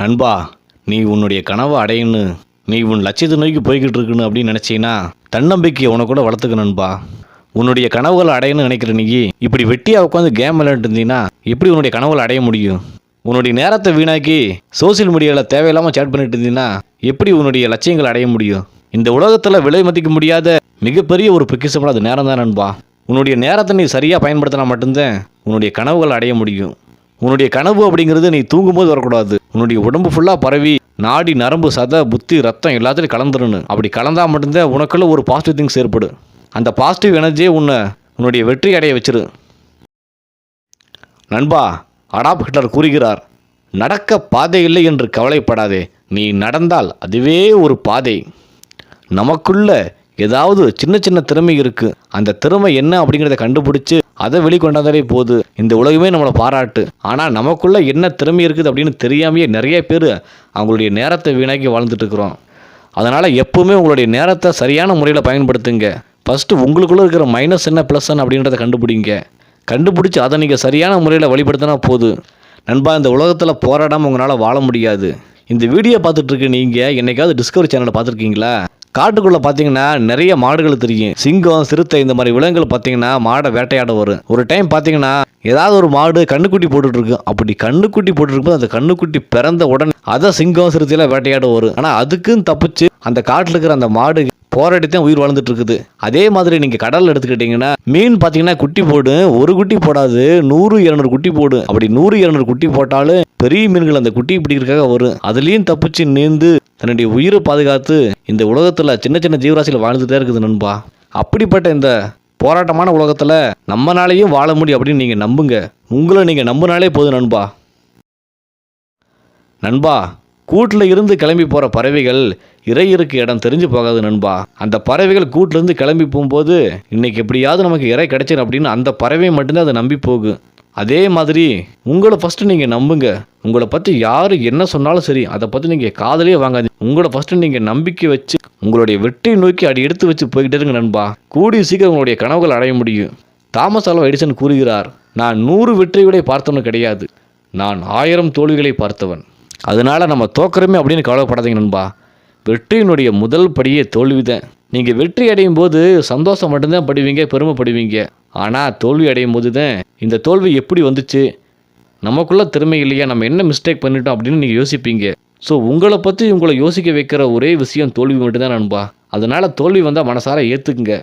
நண்பா நீ உன்னுடைய கனவை அடையணும் நீ உன் லட்சியத்தை நோக்கி போய்கிட்டு இருக்குன்னு அப்படின்னு நினச்சின்னா தன்னம்பிக்கையை உனக்கு கூட வளர்த்துக்க நண்பா. உன்னுடைய கனவுகளை அடையணும்னு நினைக்கிற நீ இப்படி வெட்டியாக உட்காந்து கேம் விளையாண்டு இருந்தீங்கன்னா எப்படி உன்னுடைய கனவுகளை அடைய முடியும்? உன்னுடைய நேரத்தை வீணாக்கி சோஷியல் மீடியாவில் தேவையில்லாமல் சேட் பண்ணிட்டு இருந்தீங்கன்னா எப்படி உன்னுடைய லட்சியங்களை அடைய முடியும்? இந்த உலகத்தில் விலை மதிக்க முடியாத மிகப்பெரிய ஒரு பொக்கிஷம் அது நேரம் தான் நண்பா. உன்னுடைய நேரத்தை நீ சரியாக பயன்படுத்தினா மட்டும்தான் உன்னுடைய கனவுகளை அடைய முடியும். உன்னுடைய கனவு அப்படிங்கிறது நீ தூங்கும்போது வரக்கூடாது. உன்னுடைய உடம்பு ஃபுல்லாக பரவி நாடி நரம்பு சத புத்தி ரத்தம் எல்லாத்துலையும் கலந்துடணும் அப்படி கலந்தால் மட்டும்தான் உனக்குள்ள ஒரு பாசிட்டிவ் திங்ஸ் ஏற்படும். அந்த பாசிட்டிவ் எனர்ஜியே உன்னை உன்னுடைய வெற்றி அடைய வச்சிரு. நண்பா அடாப் ஹிட்லர் கூறுகிறார் நடக்க பாதை இல்லை என்று கவலைப்படாதே. நீ நடந்தால் அதுவே ஒரு பாதை. நமக்குள்ள ஏதாவது சின்ன சின்ன திறமை இருக்கு. அந்த திறமை என்ன அப்படிங்கிறத கண்டுபிடிச்சு அதை வெளிக்கொண்டாதாலே போது இந்த உலகமே நம்மளை பாராட்டு. ஆனால் நமக்குள்ள என்ன திறமை இருக்குது அப்படின்னு தெரியாமையே நிறைய பேர் அவங்களுடைய நேரத்தை வீணாக்கி வாழ்ந்துட்டு இருக்கிறோம். அதனால் எப்பவுமே உங்களுடைய நேரத்தை சரியான முறையில் பயன்படுத்துங்க. ஃபஸ்ட்டு உங்களுக்குள்ளே இருக்கிற மைனஸ் என்ன ப்ளஸ் என்ன அப்படின்றத கண்டுபிடிங்க. கண்டுபிடிச்சி அதை நீங்கள் சரியான முறையில் வழிபடுத்தினா போதும் நண்பா இந்த உலகத்தில் போராடாமல் உங்களால் வாழ முடியாது. இந்த வீடியோ பார்த்துட்ருக்கு நீங்கள் என்னைக்காவது டிஸ்கவரி சேனலை பார்த்துருக்கீங்களா? காட்டுக்குள்ளே பார்த்தீங்கன்னா நிறைய மாடுகள் தெரியும். சிங்கம் சிறுத்தை இந்த மாதிரி விலங்குகள் பார்த்தீங்கன்னா மாடை வேட்டையாட வரும். ஒரு டைம் பார்த்தீங்கன்னா ஏதாவது ஒரு மாடு கண்ணுக்குட்டி போட்டுட்டு இருக்கு. அப்படி கண்ணுக்குட்டி போட்டுருக்கும்போது அந்த கண்ணுக்குட்டி பிறந்த உடனே அதை சிங்கம் சிறுத்தையெல்லாம் வேட்டையாட வரும். ஆனால் அதுக்குன்னு தப்பிச்சு அந்த காட்டில் இருக்கிற அந்த மாடு போராடி தான் உயிர் வாழ்ந்துட்டு இருக்குது அதே மாதிரி நீங்கள் கடலில் எடுத்துக்கிட்டிங்கன்னா மீன் பார்த்தீங்கன்னா குட்டி போடும் ஒரு குட்டி போடாது நூறு இரநூறு குட்டி போடும் அப்படி நூறு இரநூறு குட்டி போட்டாலும் பெரிய மீன்கள் அந்த குட்டி பிடிக்கிறதுக்காக வரும். அதுலேயும் தப்பிச்சு நீந்து தன்னுடைய உயிரை பாதுகாத்து இந்த உலகத்தில் சின்ன சின்ன ஜீவராசியில் வாழ்ந்துட்டே இருக்குது நண்பா. அப்படிப்பட்ட இந்த போராட்டமான உலகத்தில் நம்மனாலேயும் வாழ முடியும் அப்படின்னு நீங்கள் நம்புங்க. உங்களை நீங்கள் நம்பினாலே போதும் நண்பா. நண்பா கூட்டில் இருந்து கிளம்பி போகிற பறவைகள் இறையிருக்கு இடம் தெரிஞ்சு போகாது நண்பா. அந்த பறவைகள் கூட்டிலேருந்து கிளம்பி போகும்போது இன்னைக்கு எப்படியாவது நமக்கு இறை கிடைச்சிடும் அப்படின்னு அந்த பறவை மட்டும்தான் அதை நம்பி போகும் அதே மாதிரி உங்களை ஃபஸ்ட்டு நீங்கள் நம்புங்க. உங்களை பற்றி யார் என்ன சொன்னாலும் சரி அதை பற்றி நீங்கள் காதலே வாங்காது உங்களை ஃபஸ்ட்டு நீங்கள் நம்பிக்கை வச்சு உங்களுடைய வெற்றி நோக்கி அடி எடுத்து வச்சு போய்கிட்டே இருங்க நண்பா. கூடிய சீக்கிரம் உங்களுடைய கனவுகள் அடைய முடியும். தாமஸ் ஆல்வா எடிசன் கூறுகிறார் நான் நூறு வெற்றிகளை பார்த்தவன் கிடையாது. நான் ஆயிரம் தோல்விகளை பார்த்தவன். அதனால் நம்ம தோக்கறமே அப்படின்னு கவலைப்படாதீங்க நண்பா. வெற்றியினுடைய முதல் படியே தோல்வி தான் நீங்கள் வெற்றி அடையும் போது சந்தோஷம் மட்டும்தான் படுவீங்க பெருமைப்படுவீங்க. ஆனால் தோல்வி அடையும் போது தான் இந்த தோல்வி எப்படி வந்துச்சு? நமக்குள்ளே திறமை இல்லையா? நம்ம என்ன மிஸ்டேக் பண்ணிட்டோம் அப்படின்னு நீங்கள் யோசிப்பீங்க. ஸோ உங்களை பற்றி உங்களை யோசிக்க வைக்கிற ஒரே விஷயம் தோல்வி மட்டும்தான் நண்பா. அதனால் தோல்வி வந்தால் மனசார ஏற்றுக்குங்க